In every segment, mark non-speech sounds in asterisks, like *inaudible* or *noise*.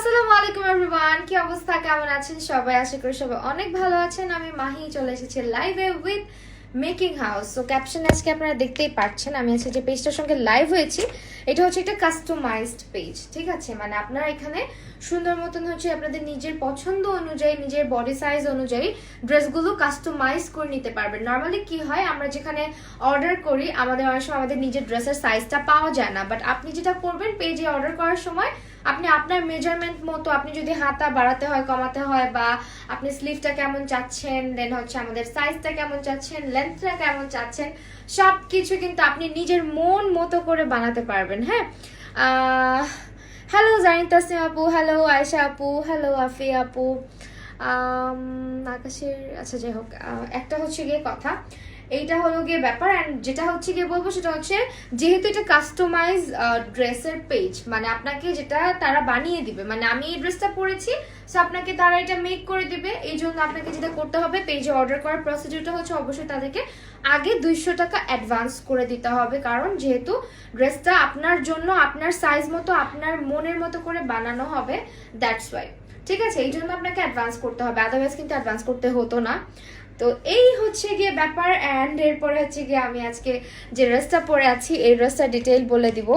আলাইকুম এভরিওয়ান কি অবস্থা? কেমন আছেন সবাই? আশা করি সবাই অনেক ভালো আছেন। আমি মাহি চলে এসেছি লাইভে উইথ মেকিং হাউস ক্যাপশন আজকে আপনারা দেখতেই পাচ্ছেন, আমি যে পেজটার সঙ্গে লাইভ হয়েছি, এটা হচ্ছে একটা কাস্টমাইজড পেজ ঠিক আছে? মানে আপনারা এখানে সুন্দর মতন হচ্ছে আপনাদের নিজের পছন্দ অনুযায়ী, নিজের বডি সাইজ অনুযায়ী ড্রেসগুলো কাস্টমাইজ করে নিতে পারবেন। নর্মালি কি হয়, আমরা যেখানে অর্ডার করি, আমাদের অনেক সময় আমাদের নিজের ড্রেসের সাইজটা পাওয়া যায় না। বাট আপনি যেটা করবেন পেজে অর্ডার করার সময় আপনি আপনার মেজারমেন্ট মতো আপনি যদি হাতা বাড়াতে হয়, কমাতে হয় বা আপনি স্লিভটা কেমন চাচ্ছেন দেন হচ্ছে আমাদের সাইজটা কেমন চাচ্ছেন লেন্থটা কেমন চাচ্ছেন সব কিছু কিন্তু আপনি নিজের মন মতো করে বানাতে পারবেন হ্যাঁ? হ্যালো জাইন তাসিম আপু হ্যালো আয়শা আপু হ্যালো আফি আপু। আকাশের আচ্ছা যাই হোক একটা হচ্ছে গিয়ে কথা। এইটা হলো গিয়ে ব্যাপার অ্যান্ড যেটা হচ্ছে গিয়ে বলব সেটা হচ্ছে, যেহেতু এটা কাস্টমাইজ ড্রেসের পেজ মানে আপনাকে যেটা তারা বানিয়ে দিবে মানে আমি এই ড্রেসটা পরেছি সো আপনাকে তারা এটা মেক করে দিবে, এই জন্য আপনাকে যেটা করতে হবে পেজে অর্ডার করার প্রসিডিউরটা হচ্ছে অবশ্যই তাদেরকে আগে দুইশো টাকা অ্যাডভান্স করে দিতে হবে, কারণ যেহেতু ড্রেসটা আপনার জন্য, আপনার সাইজ মতো, আপনার মনের মতো করে বানানো হবে দ্যাটস ওয়াই ঠিক আছে, এই জন্য আপনাকে অ্যাডভান্স করতে হবে আদারওয়াইজ কিন্তু অ্যাডভান্স করতে হতো না। তো এই হচ্ছে গিয়ে ব্যাপার অ্যান্ড এরপরে হচ্ছে গিয়ে আমি আজকে যে ড্রেসটা পরে আছি, এই ড্রেসটা ডিটেইল বলে দিব।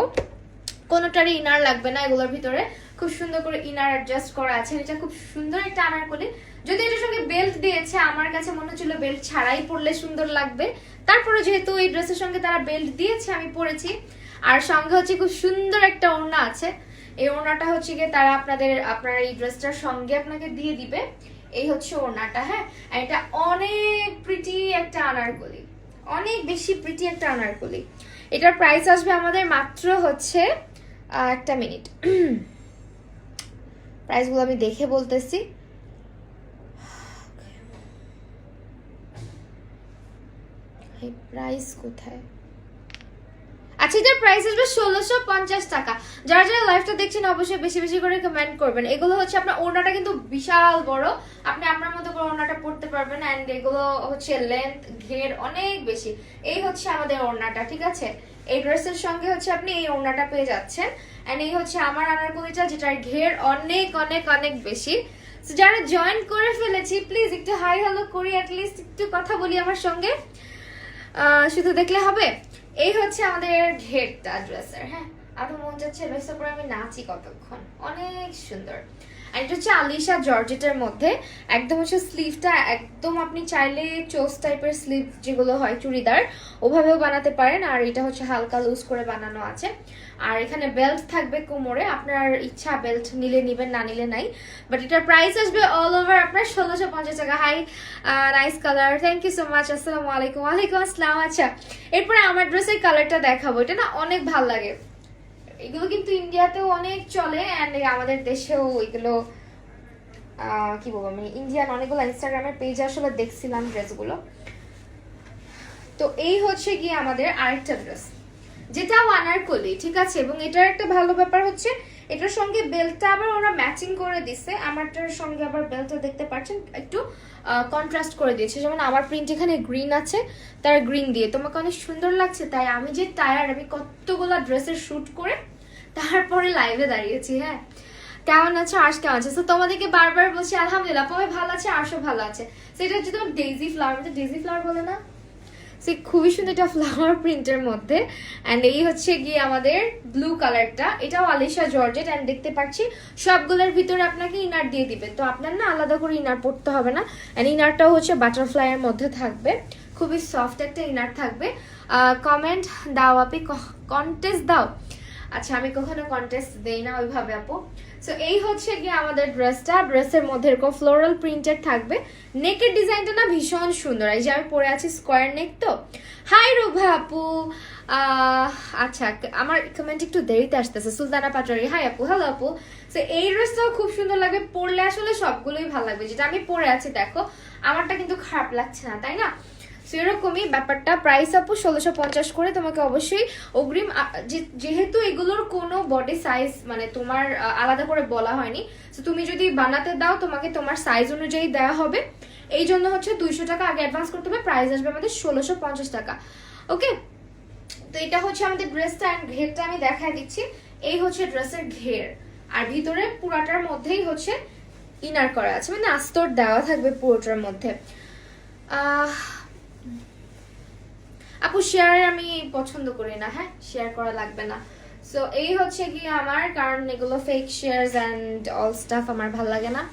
কোনোটারই ইনার লাগবে না এগুলোর ভিতরে। খুব সুন্দর করে ইনার অ্যাডজাস্ট করা আছে, এটা খুব সুন্দর একটা আনারকলি যদি এটার সঙ্গে বেল্ট দিয়েছে, আমার কাছে মনে হচ্ছিল বেল্ট ছাড়াই পরলে সুন্দর লাগবে। তারপরে যেহেতু এই ড্রেসের সঙ্গে তারা বেল্ট দিয়েছে, আমি পরেছি। আর সঙ্গে হচ্ছে খুব সুন্দর একটা ওড়না আছে। এই ওড়নাটা হচ্ছে গিয়ে তারা আপনাদের, আপনার এই ড্রেসটার সঙ্গে আপনাকে দিয়ে দিবে। এই হচ্ছে ওড়নাটা হ্যাঁ? আর এটা অনেক প্রিটি একটা আনারকলি, অনেক বেশি প্রিটি একটা আনারকলি। এটার প্রাইস আসবে আমাদের মাত্র হচ্ছে একটা মিনিট প্রাইসগুলো *clears throat* আমি দেখে বলতেছি। প্রাইস কোথায়? আচ্ছা এটার প্রাইস আসবে ষোলোশো পঞ্চাশ টাকা। যারা যারা লাইভটা দেখছেন, অবশ্যই বেশি বেশি করে কমেন্ট করবেন। এগুলো হচ্ছে আপনার ওড়নাটা কিন্তু বিশাল বড়। আপনি আপনার মতো করে ওড়নাটা পড়তে পারবেন অ্যান্ড এগুলো হচ্ছে লেন্থ ঘের অনেক বেশি। এই হচ্ছে আমাদের ওড়নাটা, ঠিক আছে? এই ড্রেসের সঙ্গে হচ্ছে আপনি এই ওড়নাটা পেয়ে যাচ্ছেন। অ্যান্ড এই হচ্ছে আমার আনারকলিটা, যেটার ঘের অনেক অনেক অনেক বেশি। যারা জয়েন করে ফেলেছি প্লিজ একটু হাই হ্যালো করি অ্যাটলিস্ট একটু কথা বলি আমার সঙ্গে। শুধু দেখলে হবে? এই হচ্ছে আমাদের ঘেরটা ড্রেসের হ্যাঁ? আমার মন চাচ্ছে ড্রেসের পরে আমি নাচি কতক্ষণ? অনেক সুন্দর। এটা হচ্ছে আলিশা জর্জেটের মধ্যে। একদম হচ্ছে স্লিভটা একদম আপনি চাইলে চোস টাইপের স্লিভ যেগুলো হয় চুড়িদার, ওভাবেও বানাতে পারেন। আর এটা হচ্ছে হালকা লুজ করে বানানো আছে। আর এখানে বেল্ট থাকবে কোমরে। আপনার ইচ্ছা বেল্ট নিলে নিবেন, না নিলে নাই। বাট এটার প্রাইস আসবে অল ওভার আপনার ষোলোশো পঞ্চাশ টাকা। Hi nice colour thank you so much আসসালামু আলাইকুম ওয়ালাইকুম আসসালাম আচ্ছা এরপরে আমার ড্রেসের কালারটা দেখাবো। এটা না অনেক ভালো লাগে। এগুলো কিন্তু ইন্ডিয়াতেও অনেক চলে অ্যান্ড আমাদের দেশেও এগুলো কি বলব আমি ইন্ডিয়ান অনেকগুলো ইনস্টাগ্রামের পেজ আসলে দেখছিলাম ড্রেসগুলো তো এই হচ্ছে গিয়ে আমাদের আরেকটা ড্রেস যেটাও আনারকলি ঠিক আছে? এবং এটার একটা ভালো ব্যাপার হচ্ছে, এটার সঙ্গে বেল্টটা আবার ওরা ম্যাচিং করে দিছে, আমারটার সঙ্গে আবার বেল্টটা দেখতে পাচ্ছেন, একটু কন্ট্রাস্ট করে দিয়েছে। যেমন আমার প্রিন্ট এখানে গ্রিন আছে, তার গ্রিন দিয়ে। তোমাকে অনেক সুন্দর লাগছে, তাই আমি যে টায়ার আমি কতগুলো ড্রেসের শ্যুট করে তারপরে লাইভে দাঁড়িয়েছি হ্যাঁ। কেমন আছো? আর্শ কেমন আছে? তোমাদেরকে বারবার বলছি, আলহামদুলিল্লাহ পরে ভালো আছে আরশো ভালো আছে। সেটা হচ্ছে তোমার ডেইজি ফ্লাওয়ার ডেইজি ফ্লাওয়ার বলে না? সে খুবই সুন্দর একটা ফ্লাওয়ার প্রিন্টের মধ্যে। অ্যান্ড এই হচ্ছে গিয়ে আমাদের ব্লু কালারটা এটাও আলিশা জর্জেট অ্যান্ড দেখতে পাচ্ছি, সবগুলোর ভিতরে আপনাকে ইনার দিয়ে দিবে। তো আপনার না আলাদা করে ইনার পড়তে হবে না। অ্যান্ড ইনারটাও হচ্ছে বাটারফ্লাইয়ের মধ্যে থাকবে। খুবই সফট একটা ইনার থাকবে। কমেন্ট দাও আপনি কন্টেস্ট দাও। আচ্ছা আমি কখনো কন্টেস্ট দেই না ওইভাবে, আপু। সো এই হচ্ছে গিয়ে আমাদের ড্রেসটা ড্রেসের মধ্যে এরকম ফ্লোরাল প্রিন্টেড থাকবে। নেকের ডিজাইনটা না ভীষণ সুন্দর। এই যে আমি পরে আছি স্কোয়ার নেক তো। হাই রুভা আপু। আচ্ছা আমার কমেন্ট একটু দেরিতে আসতেছে। সুলতানা পাটোয়ারি। হাই আপু। হ্যালো আপু। তো এই ড্রেসটাও খুব সুন্দর লাগবে। পরলে আসলে সবগুলোই ভালো লাগবে। যেটা আমি পরে আছি, দেখো। আমারটা কিন্তু খারাপ লাগছে না, তাই না? So, এরকমই ব্যাপারটা। প্রাইস আপু ষোলোশো পঞ্চাশ করে তোমাকে অবশ্যই অগ্রিম যেহেতু এগুলোর কোনো বডি সাইজ মানে তোমার আলাদা করে বলা হয়নি তো তুমি যদি বানাতে দাও তোমাকে তোমার সাইজ অনুযায়ী দেওয়া হবে। এই জন্য হচ্ছে দুইশো টাকা আগে অ্যাডভান্স করতে হবে প্রাইস আসবে আমাদের ষোলোশো পঞ্চাশ টাকা। ওকে তো এটা হচ্ছে আমাদের ড্রেসটা অ্যান্ড ঘেরটা আমি দেখায় দিচ্ছি। এই হচ্ছে ড্রেসের ঘের। আর ভিতরে পুরাটার মধ্যেই হচ্ছে ইনার করা আছে মানে আস্তর দেওয়া থাকবে পুরোটার মধ্যে। আহ, আপু শেয়ার আমি পছন্দ করি না হ্যাঁ? শেয়ার করা লাগবে না। সো এই হচ্ছে কি আমার, কারণ এগুলো fake shares and all stuff আমার ভালো লাগে না।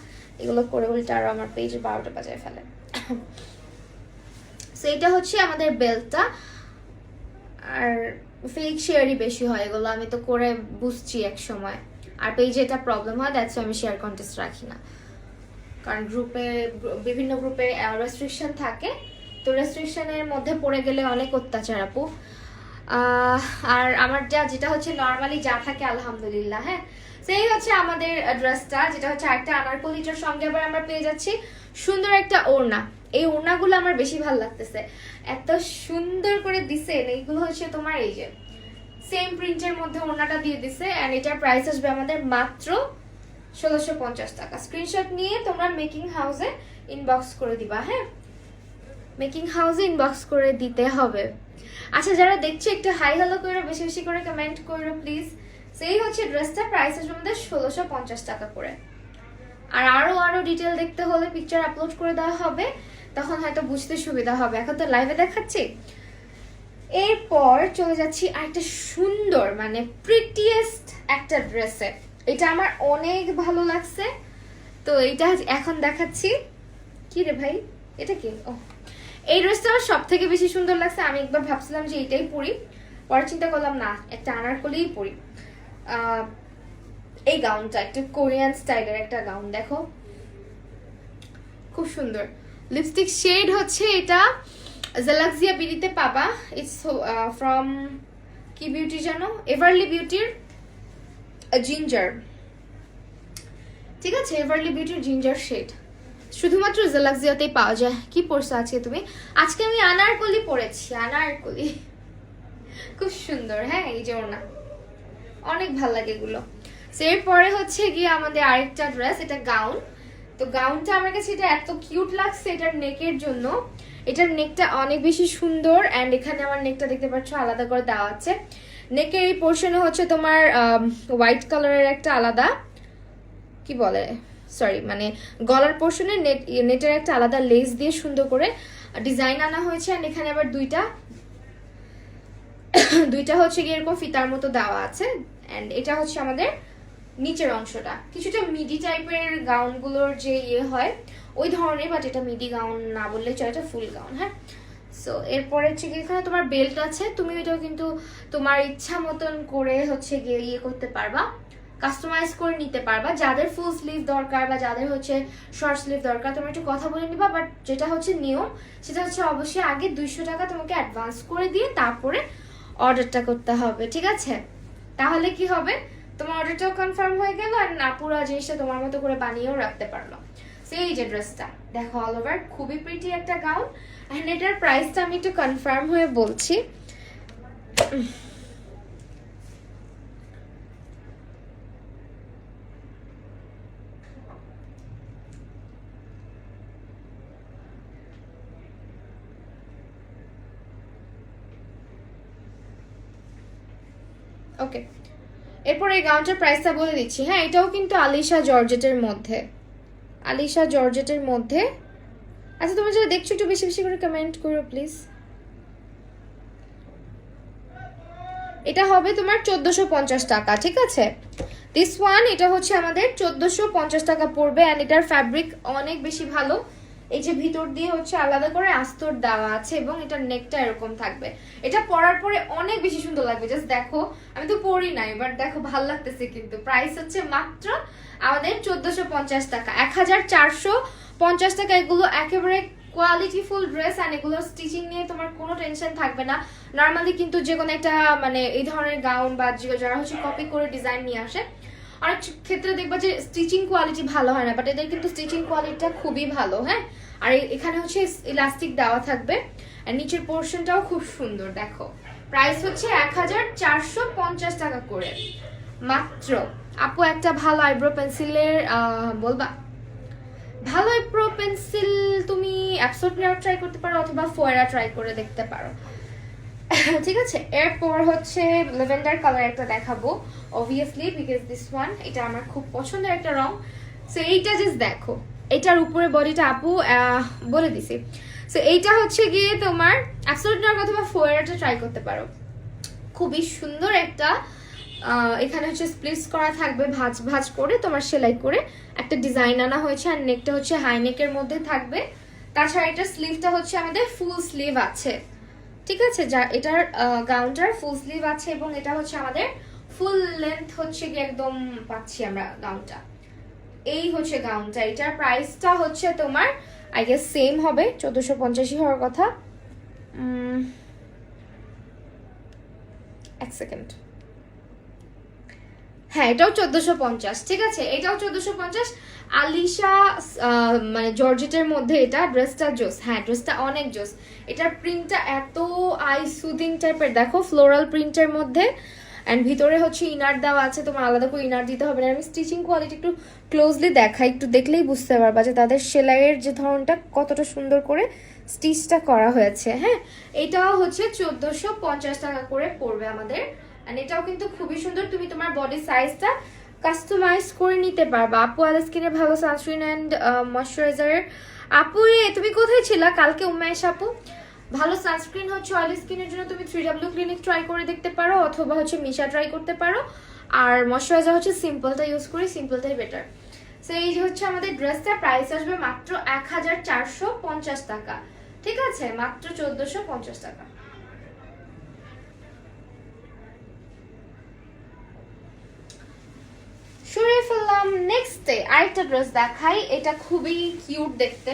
এগুলো করে উল্টা আরও আমার পেজ বারোটা বাজায় ফেলে। সো এটা হচ্ছে আমাদের বেল্টটা আর ফেক শেয়ারই বেশি হয় এগুলো, আমি তো করে বুঝছি এক সময়। আর পেজে এটা প্রবলেম হয় দ্যাটস আমি শেয়ার কন্টেস্ট রাখি না। কারণ গ্রুপে বিভিন্ন গ্রুপে রেস্ট্রিকশন থাকে। তো রেস্ট্রিকশনের মধ্যে পড়ে গেলে অনেক অত্যাচার আপু। আর আমার যা, যেটা হচ্ছে নর্মালি যা থাকে, আলহামদুলিল্লাহ হ্যাঁ? সেই হচ্ছে আমাদের ড্রেসটা যেটা হচ্ছে একটা আনারকলিটার সঙ্গে আবার আমরা পেয়ে যাচ্ছি। সুন্দর একটা ওড়না। এই ওড়নাগুলো আমার বেশি ভালো লাগতেছে। এত সুন্দর করে দিছে এইগুলো হচ্ছে তোমার এই যে সেম প্রিন্টের মধ্যে ওড়নাটা দিয়ে দিছে এন্ড এটার প্রাইস আসবে আমাদের মাত্র ষোলোশো পঞ্চাশ টাকা। স্ক্রিনশট নিয়ে তোমরা মেকিং হাউসে ইনবক্স করে দিবা হ্যাঁ? মেকিং হাউসে ইনবক্স করে দিতে হবে। আচ্ছা যারা দেখছ একটু হাই হ্যালো করে, বেশি বেশি করে কমেন্ট করো প্লিজ সেই হচ্ছে ড্রেসটা প্রাইস আসবে আমাদের ষোলোশো পঞ্চাশ টাকা করে। আর আরও আরও ডিটেল দেখতে হলে পিকচার আপলোড করে দেওয়া হবে, তখন হয়তো বুঝতে সুবিধা হবে। এখন তো লাইভে দেখাচ্ছি। এরপর চলে যাচ্ছি আরেকটা সুন্দর মানে প্রিটিয়েস্ট একটা ড্রেসে এটা আমার অনেক ভালো লাগছে। তো এটা এখন দেখাচ্ছি। কি রে ভাই? এটা কি? ও এই ড্রেসটা আমার সব থেকে বেশি সুন্দর লাগছে। আমি একবার ভাবছিলাম যে এটাই পরি। পরে চিন্তা করলাম, না, একটা আনারকলিই পরি। এই গাউনটা, একটা কোরিয়ান স্টাইলের একটা গাউন, দেখো। খুব সুন্দর। লিপস্টিক শেড হচ্ছে এটা জেলাক্সিয়া বিলিতে পাবা। ইটস ফ্রম কি বিউটি জানো? এভারলি বিউটির জিঞ্জার ঠিক আছে এভারলি বিউটির জিঞ্জার শেড শুধুমাত্র জেলাক্সিয়াতেই পাওয়া যায়। কি পরছো আজকে তুমি? আজকে আমি আনারকলি পরেছি আনারকলি। খুব সুন্দর হ্যাঁ এই যে ওনা অনেক ভালো লাগে এগুলো। এরপরে হচ্ছে গিয়ে আমাদের আরেকটা ড্রেস এটা গাউন তো গাউনটা আমার কাছে এটা এত কিউট লাগছে এটার নেকের জন্য। এটার নেকটা অনেক বেশি সুন্দর অ্যান্ড এখানে আমার নেকটা দেখতে পাচ্ছ আলাদা করে দেওয়া আছে। নেকের এই পোর্শনে হচ্ছে তোমার হোয়াইট কালারের একটা আলাদা, কি বলে? সরি মানে গলার পোর্শনে নেট নেটের একটা আলাদা লেস দিয়ে সুন্দর করে ডিজাইন আনা হয়েছে অ্যান্ড এখানে আবার দুইটা দুইটা হচ্ছে গিয়ে এরকম ফিতার মতো দেওয়া আছে অ্যান্ড এটা হচ্ছে আমাদের নিচের অংশটা। কিছুটা মিডি টাইপের গাউনগুলোর যে ইয়ে হয়, ওই ধরনের বাট এটা মিডি গাউন না বললে চলে, এটা ফুল গাউন হ্যাঁ? সো এরপরে হচ্ছে গিয়ে এখানে তোমার বেল্ট আছে তুমি এটাও কিন্তু তোমার ইচ্ছা মতন করে হচ্ছে গিয়ে ইয়ে করতে পারবা। কাস্টমাইজ করে নিতে পারবা। যাদের ফুল স্লিভ দরকার বা যাদের হচ্ছে শর্ট স্লিভ দরকার, তোমরা একটু কথা বলে নিবা। বাট যেটা হচ্ছে নিয়ম, সেটা হচ্ছে অবশ্যই আগে দুইশো টাকা তোমাকে অ্যাডভান্স করে দিয়ে তারপরে অর্ডারটা করতে হবে, ঠিক আছে? তাহলে কি হবে? তোমার অর্ডারটাও কনফার্ম হয়ে গেল আর না, পুরো জিনিসটা তোমার মতো করে বানিয়েও রাখতে পারল। সেই যে ড্রেসটা দেখো অল ওভার খুবই প্রিটি একটা গাউন অ্যান্ড এটার প্রাইসটা আমি একটু কনফার্ম হয়ে বলছি। ওকে এরপর এই গাউনটার প্রাইসটা বলে দিচ্ছি। হ্যাঁ এটাও কিন্তু আলিশা জর্জেটের মধ্যে। আলিশা জর্জেটের মধ্যে। আচ্ছা তোমরা যারা দেখছ একটু বেশি বেশি করে কমেন্ট করো প্লিজ এটা হবে তোমার চোদ্দোশো পঞ্চাশ টাকা, ঠিক আছে? দিস ওয়ান এটা হচ্ছে আমাদের চোদ্দোশো পঞ্চাশ টাকা পড়বে অ্যান্ড এটার ফ্যাব্রিক অনেক বেশি ভালো। এই যে ভিতর দিয়ে হচ্ছে আলাদা করে আস্তর দেওয়া আছে এবং এটার নেকটা এরকম থাকবে। এটা পরার পরে অনেক বেশি সুন্দর লাগবে জাস্ট দেখো। আমি তো পরি নাই বাট দেখো, ভালো লাগতেছে কিন্তু। প্রাইস হচ্ছে মাত্র আমাদের চোদ্দোশো পঞ্চাশ টাকা। এক হাজার চারশো পঞ্চাশ টাকা এগুলো একেবারে কোয়ালিটিফুল ড্রেস অ্যান্ড এগুলো স্টিচিং নিয়ে তোমার কোনো টেনশন থাকবে না। নর্মালি কিন্তু যে কোনো একটা মানে এই ধরনের গাউন বা যারা হচ্ছে কপি করে ডিজাইন নিয়ে আসে অনেক ক্ষেত্রে দেখবা যে স্টিচিং কোয়ালিটি ভালো হয় না বাট এদের কিন্তু স্টিচিং কোয়ালিটিটা খুবই ভালো হ্যাঁ? আর এখানে হচ্ছে ইলাস্টিক দেওয়া থাকবে, আর নিচের পোর্শনটাও খুব সুন্দর, দেখো। প্রাইস হচ্ছে এক হাজার চারশো পঞ্চাশ টাকা করে। মাত্র। আপু, একটা ভালো আইব্রো পেন্সিলের বলবা? ভালো আইব্রো পেন্সিল তুমি অ্যাপসোট নেওয়ার ট্রাই করতে পারো অথবা ফোয়ারা ট্রাই করে দেখতে পারো। *laughs* ঠিক আছে, এরপর হচ্ছে লেভেন্ডার কালার একটা দেখাবো অবভিয়াসলি বিকজ দিস ওয়ান এটা আমার খুব পছন্দের একটা রং। সো এইটা জাস্ট দেখো, এটার উপরে বডিটা আপু বলে দিছি। সো এইটা হচ্ছে গিয়ে তোমার অ্যাবসলিউট নেওয়ার অথবা ফোয়ারটা ট্রাই করতে পারো। খুবই সুন্দর একটা এখানে হচ্ছে স্প্লিটস করা থাকবে, ভাঁজ ভাঁজ করে তোমার সেলাই করে। একটা ডিজাইন আনা হয়েছে, আর নেকটা হচ্ছে হাই নেকের মধ্যে থাকবে। তাছাড়া এটার স্লিভটা হচ্ছে আমাদের ফুল স্লিভ আছে। ঠিক আছে, যা, এটার গাউনটার ফুল স্লিভ আছে এবং এটা হচ্ছে আমাদের ফুল লেন্থ হচ্ছে কি একদম পাচ্ছি আমরা গাউনটা। এই হচ্ছে গাউনটা, এটার প্রাইসটা হচ্ছে তোমার আই গেস সেম হবে, চোদ্দোশো পঞ্চাশি হওয়ার কথা। এক সেকেন্ড হ্যাঁ এটাও চোদ্দোশো পঞ্চাশ, ঠিক আছে, এটাও চোদ্দোশো পঞ্চাশ। আলিশা মানে জর্জেটের মধ্যে এটা ড্রেসটা জোস। হ্যাঁ ড্রেসটা অনেক জোস। এটার প্রিন্টটা এত আই সুদিং টাইপের দেখো ফ্লোরাল প্রিন্টের মধ্যে। অ্যান্ড ভিতরে হচ্ছে ইনার দেওয়া আছে, তোমার আলাদা করে ইনার দিতে হবে না। আমি স্টিচিং কোয়ালিটি একটু ক্লোজলি দেখাই, একটু দেখলেই বুঝতে পারবা যে তাদের সেলাইয়ের যে ধরনটা কতটা সুন্দর করে স্টিচটা করা হয়েছে। হ্যাঁ এটাও হচ্ছে চোদ্দোশো পঞ্চাশ টাকা করে পড়বে আমাদের। আর এটাও কিন্তু খুবই সুন্দর। তুমি তোমার বডি সাইজটা কাস্টমাইজ করে নিতে পারবা। আপু আল স্কিনের ভালো সানস্ক্রিন অ্যান্ড ময়শ্চারাইজারের আপু রে তুমি কোথায় ছিলা? কালকে উমেশ আপু, ভালো সানস্ক্রিন হচ্ছে অয়েল স্কিনের জন্য তুমি থ্রি ডাব্লিউ ক্লিনিক ট্রাই করে দেখতে পারো, অথবা হচ্ছে মিশা ট্রাই করতে পারো। আর ময়শ্চারাইজার হচ্ছে সিম্পলটা ইউজ করি সিম্পলটাই বেটার সো এই যে হচ্ছে আমাদের ড্রেসটার প্রাইস আসবে মাত্র এক হাজার চারশো পঞ্চাশ টাকা। ঠিক আছে? মাত্র চোদ্দশো পঞ্চাশ টাকা। সরিয়ে নেক্সট ডে আরেকটা ড্রেস দেখাই। এটা খুবই কিউট দেখতে।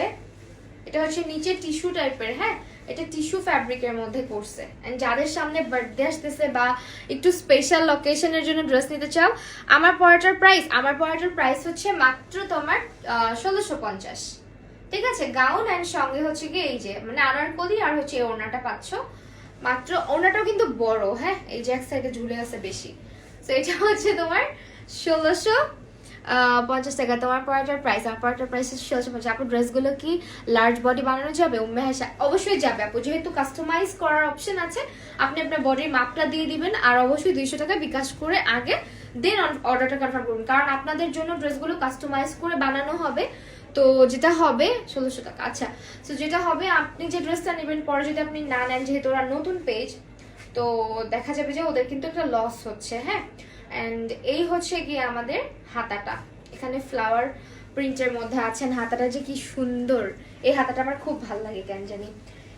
এটা হচ্ছে নিচে টিস্যু টাইপের হ্যাঁ? এটা টিস্যু ফ্যাব্রিকের মধ্যে করছে এন্ড যাদের সামনে বার্থডে আসতেছে বা একটু স্পেশাল লোকেশনের জন্য ড্রেস নিতে চাও, আমার পরাটার প্রাইস আমার পরাটার প্রাইস হচ্ছে মাত্র তোমার ষোলোশো পঞ্চাশ। ঠিক আছে? গাউন অ্যান্ড সঙ্গে হচ্ছে কি এই যে মানে আনারকলি আর হচ্ছে এই ওড়নাটা পাচ্ছ। মাত্র ওড়নাটাও কিন্তু বড় হ্যাঁ? এই যে এক সাইডে ঝুলে আছে বেশি। তো এটা হচ্ছে তোমার ষোলোশো পঞ্চাশ টাকা। তোমার পরাটার প্রাইস আমার পরাটার প্রাইস ষোলোশো পঞ্চাশ আপনার ড্রেসগুলো কি লার্জ বডি বানানো যাবে? উম্মে হাসা, অবশ্যই যাবে আপু, যেহেতু কাস্টমাইজ করার অপশন আছে, আপনি আপনার বডির মাপটা দিয়ে দিবেন আর অবশ্যই দুইশো টাকা বিকাশ করে আগে দেন অর্ডারটা কনফার্ম করুন। কারণ আপনাদের জন্য ড্রেসগুলো কাস্টমাইজ করে বানানো হবে। তো যেটা হবে, ষোলোশো টাকা। আচ্ছা তো যেটা হবে, আপনি যে ড্রেসটা নেবেন, পরে যদি আপনি না নেন, যেহেতু ওরা নতুন পেজ তো দেখা যাবে যে ওদের কিন্তু একটা লস হচ্ছে হ্যাঁ? অ্যান্ড এই হচ্ছে গিয়ে আমাদের হাতাটা। এখানে ফ্লাওয়ার প্রিন্টের মধ্যে আছেন হাতাটা যে কি সুন্দর। এই হাতাটা আমার খুব ভালো লাগে কেন জানি?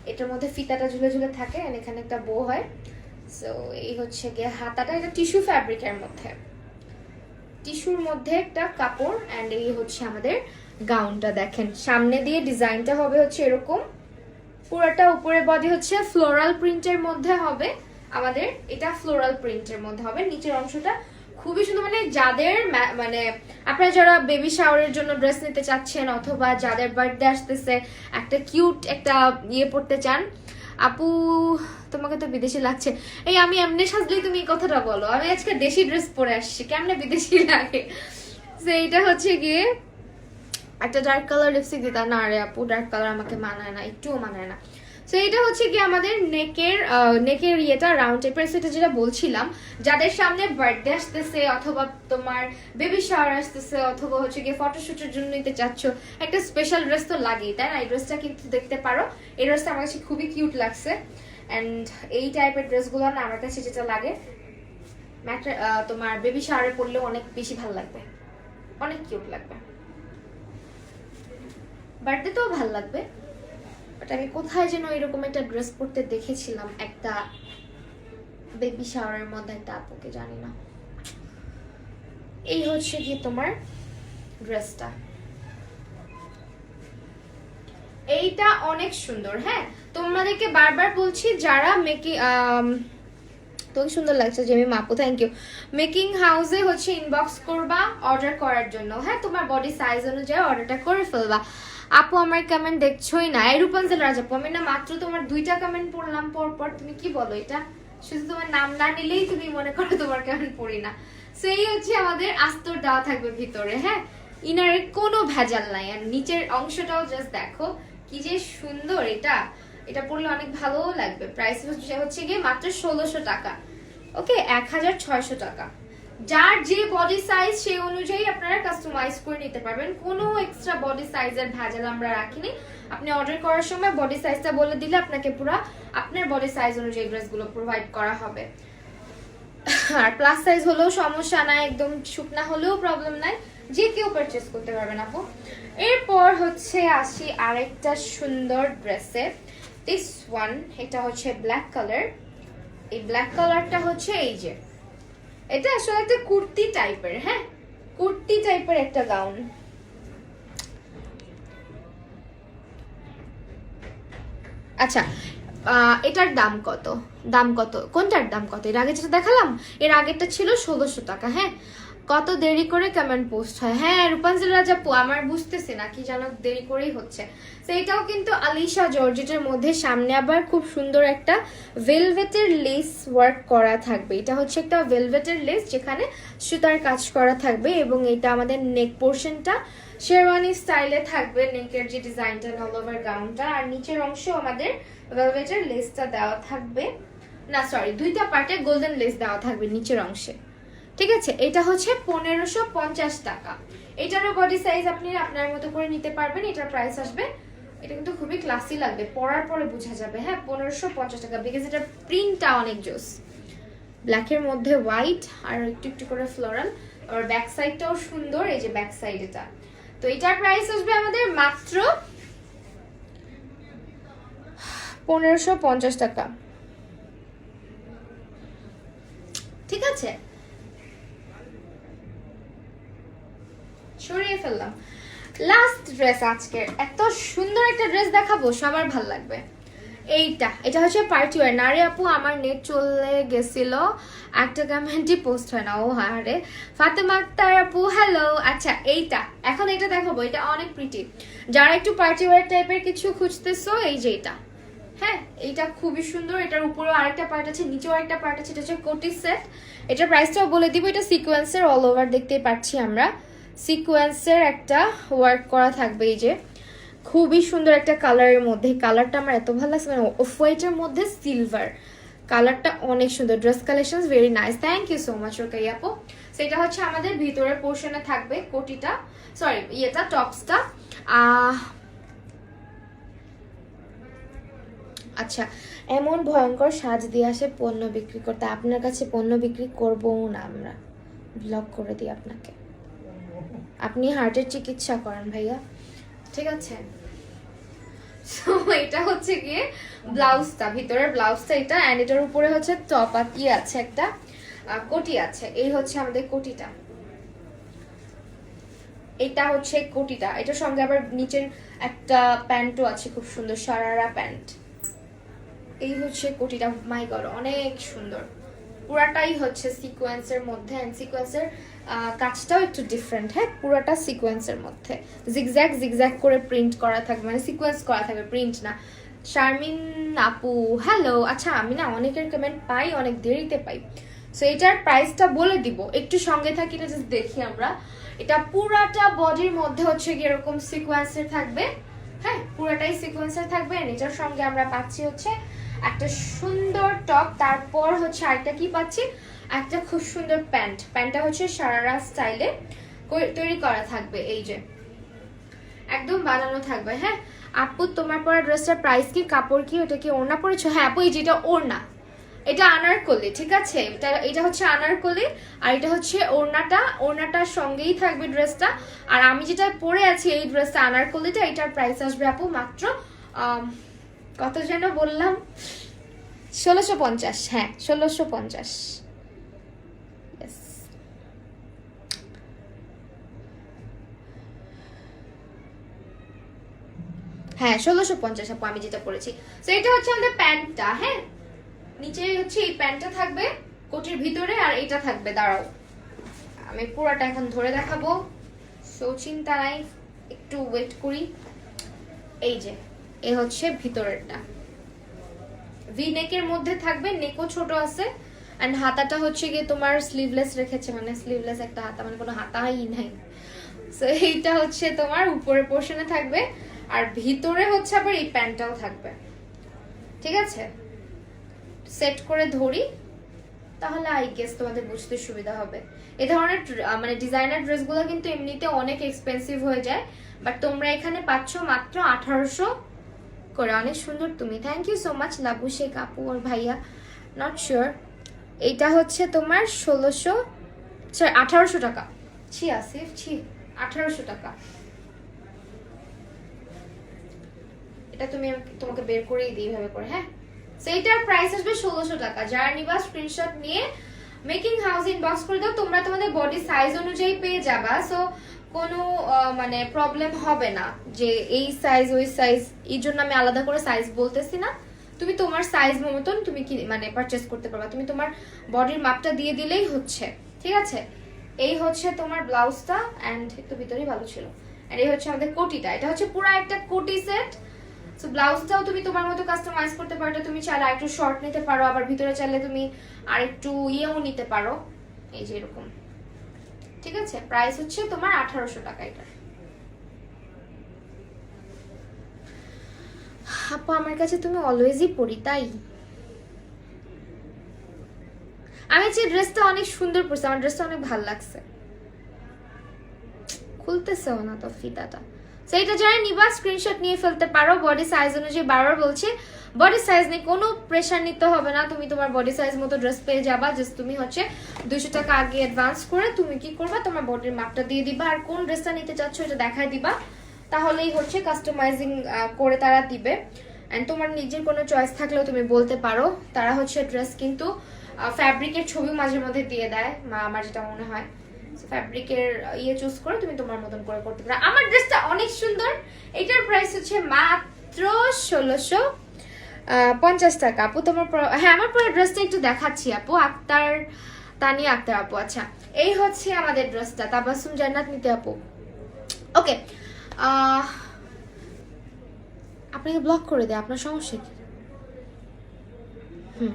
এটার মধ্যে ফিতাটা ঝুলে ঝুলে থাকে and এখানে একটা বো হয়। সো এই হচ্ছে গিয়ে হাতাটা, এটা টিস্যু ফ্যাব্রিকের মধ্যে। টিস্যুর মধ্যে একটা কাপড় অ্যান্ড এই হচ্ছে আমাদের গাউনটা দেখেন। সামনে দিয়ে ডিজাইনটা হবে হচ্ছে এরকম। পুরোটা উপরে বডি হচ্ছে ফ্লোরাল প্রিন্টের মধ্যে হবে। আমাদের এটা ফ্লোরাল প্রিন্টের মধ্যে হবে। নিচের অংশটা খুবই সুন্দর। মানে যাদের মানে আপনারা যারা বেবি শাওয়ারের জন্য ড্রেস নিতে চাচ্ছেন অথবা যাদের বার্থডে আসতেছে, একটা কিউট একটা ইয়ে পড়তে চান, আপু, তোমাকে তো বিদেশি লাগছে। এই আমি এমনি সাজলেই তুমি এই কথাটা বলো। আমি আজকে দেশি ড্রেস পরে আসছি, কেমনে বিদেশি লাগে? তো এইটা হচ্ছে গিয়ে একটা ডার্ক কালার লিপস্টিক দিতা না আরে আপু ডার্ক কালার আমাকে মানায় না, একটুও মানায় না। তো এটা হচ্ছে কি আমাদের নেকের নেকের ইয়েটা রাউন্ড টাইপের সেটা যেটা বলছিলাম। যাদের সামনে বার্থডে আসতেছে অথবা তোমার বেবি শাওয়ার আসতেছে অথবা হচ্ছে গিয়ে ফটোশুটের জন্য নিতে চাচ্ছ, একটা স্পেশাল ড্রেস তো লাগেই, তাই না? এই ড্রেসটা কিন্তু দেখতে পারো। এই ড্রেসটা আমার কাছে খুবই কিউট লাগছে। অ্যান্ড এই টাইপের ড্রেসগুলো না আমার কাছে যেটা লাগে ম্যাটার তোমার বেবি শাওয়ারে পরলেও অনেক বেশি ভালো লাগবে। অনেক কিউট লাগবে। বার্থডেতেও ভালো লাগবে। বাট আমি কোথায় যেন এরকম একটা ড্রেস পরতে দেখেছিলাম একটা বেবি শাওয়ারের মধ্যে, একটা আপুকে, জানি না। এই হচ্ছে কি তোমার ড্রেসটা এইটা অনেক সুন্দর হ্যাঁ? তোমাদেরকে বারবার বলছি, যারা মেকি তোকে সুন্দর লাগছে, জেমি মাপু থ্যাংক ইউ মেকিং হাউসে হচ্ছে ইনবক্স করবা অর্ডার করার জন্য হ্যাঁ? তোমার বডি সাইজ অনুযায়ী অর্ডারটা করে ফেলবা। আপু, আমার কমেন্ট দেখছোই না। এই রূপাঞ্জল রাজাপু আমি না মাত্র তোমার দুইটা কমেন্ট পড়লাম পর পর তুমি কি বলো এটা? শুধু তোমার নাম না নিলেই তুমি মনে করো তোমার কমেন্ট পড়ি না। সেই হচ্ছে আমাদের আস্তর দেওয়া থাকবে ভিতরে হ্যাঁ? ইনারের কোনো ভেজাল নাই, আর নিচের অংশটাও জাস্ট দেখো, কি যে সুন্দর এটা। এটা পড়লে অনেক ভালোও লাগবে। প্রাইস হচ্ছে গিয়ে মাত্র ষোলোশো টাকা। ওকে এক হাজার ছয়শো টাকা। যার যে বডি সাইজ সেই অনুযায়ী আপনারা কাস্টমাইজ করে নিতে পারবেন। কোনো এক্সট্রা বডি সাইজের ভেজাল আমরা রাখিনি। আপনি অর্ডার করার সময় বডি সাইজটা বলে দিলে আপনাকে পুরো আপনার বডি সাইজ অনুযায়ী ড্রেসগুলো প্রোভাইড করা হবে। আর প্লাস সাইজ হলেও সমস্যা নাই, একদম শুকনা হলেও প্রবলেম নাই। যে কেউ পারচেস করতে পারবেন আপু। এরপর হচ্ছে আসি আরেকটা সুন্দর ড্রেসে দিস ওয়ান এটা হচ্ছে ব্ল্যাক কালার এই ব্ল্যাক কালারটা হচ্ছে এই যে। এটা আসলে একটা কুর্তি টাইপের হ্যাঁ? কুর্তি টাইপের একটা গাউন। আচ্ছা এটার দাম কত? দাম কত? কোনটার দাম কত? এর আগে যেটা দেখালাম, এর আগেরটা ছিল ষোলোশো টাকা হ্যাঁ? কত দেরি করে কমেন্ট পোস্ট হয়? হ্যাঁ রূপাঞ্জলি রাজাপু আমার বুঝতেছি না কি যেন দেরি করেই হচ্ছে। তো এটাও কিন্তু আলিশা জর্জেটের মধ্যে সামনে আবার খুব সুন্দর একটা ভেলভেটের লেস ওয়ার্ক করা থাকবে। এটা হচ্ছে একটা ভেলভেটের লেস যেখানে সুতার কাজ করা থাকবে এবং এটা আমাদের নেক পোর্শনটা শেরওয়ানি স্টাইলে থাকবে। নেকের যে ডিজাইনটা অল ওভার গাউনটা আর নিচের অংশ আমাদের ভেলভেটের লেসটা দেওয়া থাকবে। না সরি দুইটা পার্টে গোল্ডেন লেস দেওয়া থাকবে নিচের অংশে। ঠিক আছে, এটা হচ্ছে পনেরোশো পঞ্চাশ টাকা। এটারও বডি সাইজ আপনি আপনার মতো করে নিতে পারবেন, এটার প্রাইস আসবে। এটা কিন্তু খুবই ক্লাসি লাগবে, পরার পরে বোঝা যাবে হ্যাঁ পনেরোশো পঞ্চাশ টাকা বিকজ এটার প্রিন্টটা অনেক জোস। ব্ল্যাকের মধ্যে হোয়াইট আর একটু একটু করে ফ্লোরাল আর ব্যাক সাইডটাও সুন্দর, এই যে ব্যাক সাইড এটা। তো এটার প্রাইস আসবে আমাদের মাত্র পনেরোশো পঞ্চাশ টাকা। ঠিক আছে? সরিয়ে ফেললাম। লাস্ট ড্রেস আজকের। এত সুন্দর একটা ড্রেস দেখাবো, সবার ভালো লাগবে। এইটা, এটা হচ্ছে পার্টি ওয়ার নারে আপু, আমার নেট চলে গেছিল। একটা কমেন্টই পোস্ট হয় না, ও হারে। ফাতেমা আক্তার আপু হ্যালো আচ্ছা এইটা, এখন এটা দেখাবো। এটা অনেক প্রিটি যারা একটু পার্টি ওয়ার টাইপের কিছু খুঁজতেছো, এই যে এটা। হ্যাঁ এইটা খুবই সুন্দর। এটার উপরেও আরেকটা পার্ট আছে, নিচেও আরেকটা পার্ট আছে। এটা হচ্ছে কোটি সেট। এটার প্রাইসটাও বলে দিব, এটা সিকোয়েন্সের অল ওভার দেখতেই পাচ্ছি আমরা। সিকোয়েন্সের একটা ওয়ার্ক করা থাকবে এই যে। খুবই সুন্দর একটা কালারের মধ্যে কালারটা আমার এত ভালো লাগছে মানে অফ হোয়াইটের মধ্যে সিলভার কালারটা অনেক সুন্দর dress collection very nice thank you so much okay আপু সেটা হচ্ছে আমাদের ভিতরের পোর্শনে থাকবে কোটিটা সরি ইয়েটা টপসটা আচ্ছা এমন ভয়ঙ্কর সাজ দিয়ে আসে পণ্য বিক্রি করতে। আপনার কাছে পণ্য বিক্রি করব না আমরা। ব্লক করে দিই আপনাকে। আপনি হার্টের চিকিৎসা করেন, ভাইয়া। ঠিক আছে? এটা হচ্ছে গিয়ে ব্লাউজটা, ভিতরের ব্লাউজটা এটা অ্যান্ড এটার উপরে হচ্ছে টপ কি আছে একটা কোটি আছে। এই হচ্ছে আমাদের কোটিটা। এটা হচ্ছে কোটিটা। এটার সঙ্গে আবার নিচের একটা প্যান্টও আছে, খুব সুন্দর সারারা প্যান্ট। এই হচ্ছে কোটিটা। মাই গড, অনেক সুন্দর। পুরাটাই হচ্ছে সিকোয়েন্সের মধ্যে অ্যান্ড সিকোয়েন্সের কাজটাও একটু ডিফারেন্ট হ্যাঁ? পুরাটা সিকোয়েন্সের মধ্যে। জিগজ্যাগ জিগজ্যাক করে প্রিন্ট করা থাকবে মানে সিকোয়েন্স করা থাকবে প্রিন্ট না। শারমিন আপু হ্যালো আচ্ছা আমি না অনেকের কমেন্ট পাই, অনেক দেরিতে পাই। সো এটার প্রাইসটা বলে দিব। একটু সঙ্গে থাকি না জাস্ট দেখি আমরা। এটা পুরাটা বডির মধ্যে হচ্ছে কি এরকম সিকোয়েন্সের থাকবে হ্যাঁ? পুরাটাই সিকোয়েন্সের থাকবে এটার সঙ্গে আমরা পাচ্ছি হচ্ছে একটা সুন্দর টপ তারপর হচ্ছে আরেকটা কি পাচ্ছি? একটা খুব সুন্দর প্যান্ট। প্যান্টটা হচ্ছে সারারা স্টাইলে তৈরি করা থাকবে এই যে। একদম বানানো থাকবে হ্যাঁ? আপু, তোমার পরা ড্রেসটার প্রাইস কি? কাপড় কি? ওটা কি ওড়না পরেছো? হ্যাঁ আপু, এই যেটা ওড়না। এটা আনারকলি, ঠিক আছে? এটা এটা হচ্ছে আনারকলি আর এটা হচ্ছে ওড়নাটা। ওড়নাটার সঙ্গেই থাকবে ড্রেসটা। আর আমি যেটা পরে আছি এই ড্রেসটা, আনারকলিটা, এটার প্রাইস আসবে আপু মাত্র কত যেন বললাম? ষোলোশো পঞ্চাশ হ্যাঁ ষোলোশো পঞ্চাশ। হ্যাঁ ষোলোশো পঞ্চাশ আপু, আমি যেটা পরেছি তো এটা হচ্ছে আমাদের প্যান্টটা হ্যাঁ? নিচে হচ্ছে এই প্যান্টটা থাকবে, কোটির ভিতরে, আর এটা থাকবে, দাঁড়াও। আমি পুরাটা এখন ধরে দেখাবো। সো চিন্তা নাই, একটু ওয়েট করি। এই যে, এ হচ্ছে ভিতরেরটা। ভি নেকের মধ্যে থাকবে নেকও ছোট আছে অ্যান্ড হাতাটা হচ্ছে গিয়ে তোমার স্লিভলেস রেখেছে মানে স্লিভলেস একটা হাতা মানে কোনো হাতাই নাই। সো এইটা হচ্ছে তোমার উপরের পোর্শনে থাকবে। আর ভিতরে হচ্ছে আবার এই প্যান্টটাও থাকবে। ঠিক আছে? সেট করে ধরি, তাহলে আই গেস তোমাদের বুঝতে সুবিধা হবে। এ ধরনের মানে ডিজাইনার ড্রেসগুলো কিন্তু এমনিতে অনেক এক্সপেন্সিভ হয়ে যায় বাট তোমরা এখানে পাচ্ছ মাত্র আঠারোশো করে। অনেক সুন্দর তুমি। Thank you so much Labu Sheikh, আপু ওর ভাইয়া। নট শিওর এইটা হচ্ছে তোমার ষোলোশো আঠারোশো টাকা। ছি, আসিফ, ছি, আঠারোশো টাকা। এটা তুমি তোমাকে বের করেই দিই ভাবে করে হ্যাঁ? সেইটার প্রাইস আসবে ষোলোশো টাকা। যারা নিবা স্ক্রিনশট নিয়ে মেকিং হাউস ইনবক্স করে দাও, তোমরা তোমাদের বডি সাইজ অনুযায়ী পেয়ে যাবা। সো কোনো মানে প্রবলেম হবে না যে এই সাইজ ওই সাইজ এই জন্য আমি আলাদা করে সাইজ বলতেছি না। তুমি তোমার সাইজ মতন তুমি কি মানে পারচেস করতে পারবা। তুমি তোমার বডির মাপটা দিয়ে দিলেই হচ্ছে, ঠিক আছে? এই হচ্ছে তোমার ব্লাউজটা অ্যান্ড একটু ভিতরেই ভালো ছিল। আর এই হচ্ছে আমাদের কোটিটা। এটা হচ্ছে পুরো একটা কোটি সেট সো ব্লাউজটাও তুমি তোমার মতো কাস্টমাইজ করতে পারো তুমি চাইলে আরেকটু শর্ট নিতে পারো, আবার ভিতরে চাইলে তুমি আরেকটু ইয়েও নিতে পারো। এই যে এরকম। ঠিক আছে? প্রাইস হচ্ছে তোমার আঠারোশো টাকা এটা। আপা, আমার কাছে তুমি অলওয়েজই পড়ি তাই? আমি যে ড্রেসটা অনেক সুন্দর পরছি, আমার ড্রেসটা অনেক ভালো লাগছে। খুলতেছেও না তো ফিতাটা সেইটা যারা নিবা, স্ক্রিনশট নিয়ে ফেলতে পারো। বডি সাইজ অনুযায়ী বারবার বলছে, বডি সাইজ নিয়ে কোনো প্রেশার নিতে হবে না। তুমি তোমার বডি সাইজ মতো ড্রেস পেয়ে যাবা। জাস্ট তুমি হচ্ছে দুশো টাকা আগে অ্যাডভান্স করে তুমি কি করবা? তোমার বডির মাপটা দিয়ে দিবা। আর কোন ড্রেসটা নিতে চাচ্ছ এটা দেখায় দিবা। তাহলেই হচ্ছে কাস্টমাইজিং করে তারা দিবে। অ্যান্ড তোমার নিজের কোনো চয়েস থাকলেও তুমি বলতে পারো। তারা হচ্ছে ড্রেস কিন্তু ফ্যাব্রিকের ছবি মাঝে মধ্যে দিয়ে দেয়। মা, আমার যেটা মনে হয়। ফ্যাব্রিকের ইয়ে চুজ করে, তুমি তোমার মতন করে করতে পারো। আমার ড্রেসটা অনেক সুন্দর। এটার প্রাইস হচ্ছে মাত্র ষোলোশো পঞ্চাশ টাকা। আপু, তোমার হ্যাঁ আমার পরে ড্রেসটা একটু দেখাচ্ছি, আপু। আক্তার তানিয়া আক্তার, আপু। আচ্ছা এই হচ্ছে আমাদের ড্রেসটা তাবাসুম জান্নাত নিতে, আপু। ওকে আপনাকে ব্লক করে দেয় আপনার সমস্যা কি? হুম।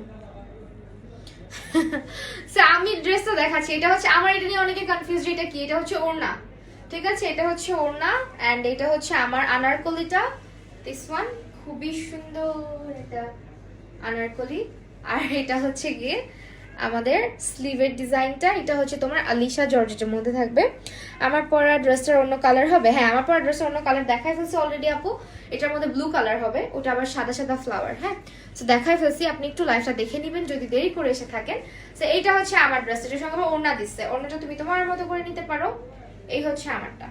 So, আমি ড্রেসটা দেখাচ্ছি। এটা হচ্ছে আমার এটা নিয়ে অনেকে কনফিউজ এটা কি? এটা হচ্ছে ওড়না। ঠিক আছে? এটা হচ্ছে ওড়না অ্যান্ড এটা হচ্ছে আমার আনারকলিটা। দিস ওয়ান খুবই সুন্দর এটা আনারকলি। আর এটা হচ্ছে গিয়ে আমাদের স্লিভের ডিজাইনটা এটা হচ্ছে তোমার আলিশা জর্জেটের মধ্যে থাকবে। আমার পরা ড্রেসটার অন্য কালার হবে। হ্যাঁ আমার পরা ড্রেসটার অন্য কালার দেখাই ফেলছি অলরেডি আপু। এটার মধ্যে ব্লু কালার হবে। ওটা আবার সাদা সাদা ফ্লাওয়ার হ্যাঁ? তো দেখাই ফেলছি। আপনি একটু লাইফটা দেখে নেবেন যদি দেরি করে এসে থাকেন। তো এইটা হচ্ছে আমার ড্রেস এটার সঙ্গে আমার ওড়না দিচ্ছে। ওড়নাটা তুমি তোমার মতো করে নিতে পারো। এই হচ্ছে আমারটা।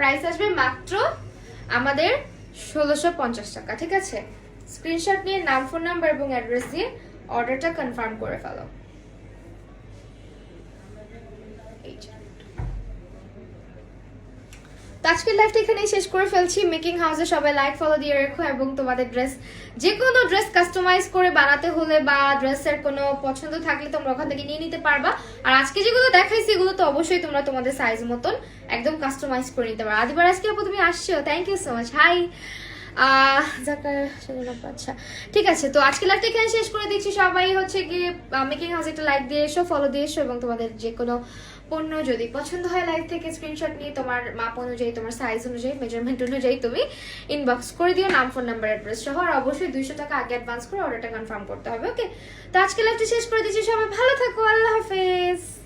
প্রাইস আসবে মাত্র আমাদের ষোলোশো পঞ্চাশ টাকা, ঠিক আছে? স্ক্রিনশট নিয়ে নাম ফোন নাম্বার এবং অ্যাড্রেস দিয়ে অর্ডারটা কনফার্ম করে ফেলো এই যে। তো আজকের লাইফটা এখানেই শেষ করে ফেলছি। মেকিং হাউসে সবাই লাইক ফলো দিয়ে রেখো এবং তোমাদের ড্রেস যে কোনো ড্রেস কাস্টমাইজ করে বানাতে হলে বা ড্রেসের কোনো পছন্দ থাকলে তোমরা ওখান থেকে নিয়ে নিতে পারবা। আর আজকে যেগুলো দেখাইছি, এগুলো তো অবশ্যই তোমরা তোমাদের সাইজ মতন একদম কাস্টমাইজ করে নিতে পারো। আদিবার আজকে আপু, তুমি আসছো? Thank you so much hi আচ্ছা ঠিক আছে। তো আজকে লাইভটা এখানে শেষ করে দিচ্ছি। সবাই হচ্ছে গিয়ে মেকিং হাউস একটা লাইক দিয়ে এসো ফলো দিয়ে এসো এবং তোমাদের যে কোনো পণ্য যদি পছন্দ হয় লাইভ থেকে স্ক্রিনশট নিয়ে তোমার মাপ অনুযায়ী, তোমার সাইজ অনুযায়ী মেজারমেন্ট অনুযায়ী তুমি ইনবক্স করে দিও, নাম ফোন নাম্বার অ্যাড্রেস সহ, আর অবশ্যই দুইশো টাকা আগে অ্যাডভান্স করে অর্ডারটা কনফার্ম করতে হবে ওকে তো আজকে লাইভটা শেষ করে দিচ্ছি, সবাই ভালো থাকো, আল্লাহ হাফেজ।